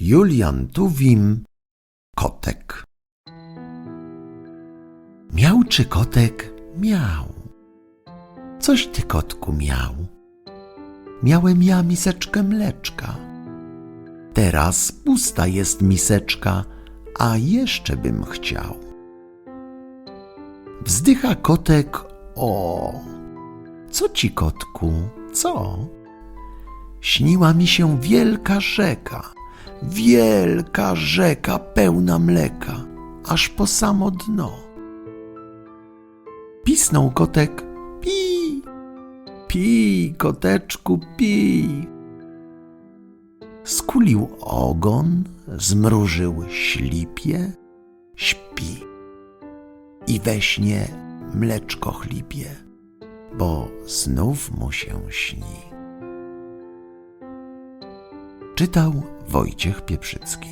Julian Tuwim Kotek Miał czy kotek? Miał. Coś ty, kotku, miał. Miałem ja miseczkę mleczka. Teraz pusta jest miseczka, a jeszcze bym chciał. Wzdycha kotek, o. Co ci, kotku, co? Śniła mi się wielka rzeka, wielka rzeka pełna mleka, aż po samo dno. Pisnął kotek, pi, pi, koteczku, pi. Skulił ogon, zmrużył ślipie, śpi. I we śnie mleczko chlipie, bo znów mu się śni. Czytał Wojciech Pieprzycki.